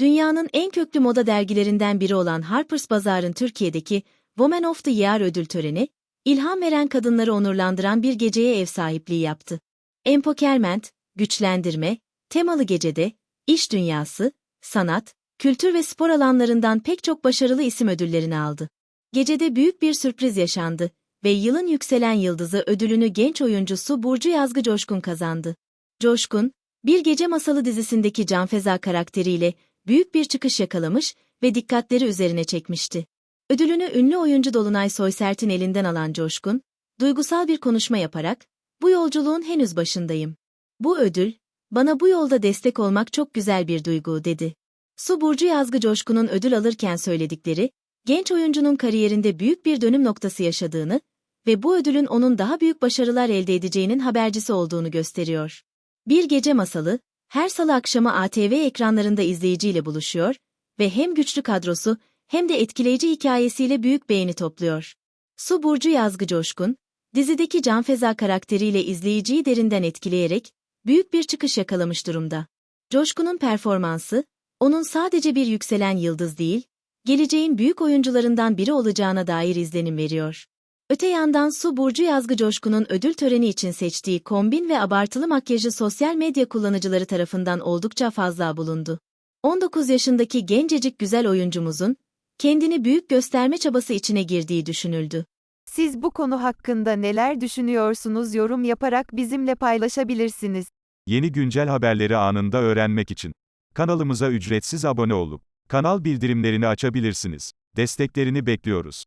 Dünyanın en köklü moda dergilerinden biri olan Harper's Bazaar'ın Türkiye'deki Woman of the Year ödül töreni, ilham veren kadınları onurlandıran bir geceye ev sahipliği yaptı. Empowerment, güçlendirme, temalı gecede, iş dünyası, sanat, kültür ve spor alanlarından pek çok başarılı isim ödüllerini aldı. Gecede büyük bir sürpriz yaşandı ve yılın yükselen yıldızı ödülünü genç oyuncusu Burcu Yazgı Coşkun kazandı. Coşkun, Bir Gece Masalı dizisindeki Canfeza karakteriyle büyük bir çıkış yakalamış ve dikkatleri üzerine çekmişti. Ödülünü ünlü oyuncu Dolunay Soysert'in elinden alan Coşkun, duygusal bir konuşma yaparak, bu yolculuğun henüz başındayım. Bu ödül, bana bu yolda destek olmak çok güzel bir duygu, dedi. Su Burcu Yazgı Coşkun'un ödül alırken söyledikleri, genç oyuncunun kariyerinde büyük bir dönüm noktası yaşadığını ve bu ödülün onun daha büyük başarılar elde edeceğinin habercisi olduğunu gösteriyor. Bir Gece Masalı, her salı akşamı ATV ekranlarında izleyiciyle buluşuyor ve hem güçlü kadrosu hem de etkileyici hikayesiyle büyük beğeni topluyor. Su Burcu Yazgı Coşkun, dizideki Canfeza karakteriyle izleyiciyi derinden etkileyerek büyük bir çıkış yakalamış durumda. Coşkun'un performansı, onun sadece bir yükselen yıldız değil, geleceğin büyük oyuncularından biri olacağına dair izlenim veriyor. Öte yandan Su Burcu Yazgı Coşkun'un ödül töreni için seçtiği kombin ve abartılı makyajı sosyal medya kullanıcıları tarafından oldukça fazla bulundu. 19 yaşındaki gencecik güzel oyuncumuzun, kendini büyük gösterme çabası içine girdiği düşünüldü. Siz bu konu hakkında neler düşünüyorsunuz yorum yaparak bizimle paylaşabilirsiniz. Yeni güncel haberleri anında öğrenmek için kanalımıza ücretsiz abone olup kanal bildirimlerini açabilirsiniz. Desteklerini bekliyoruz.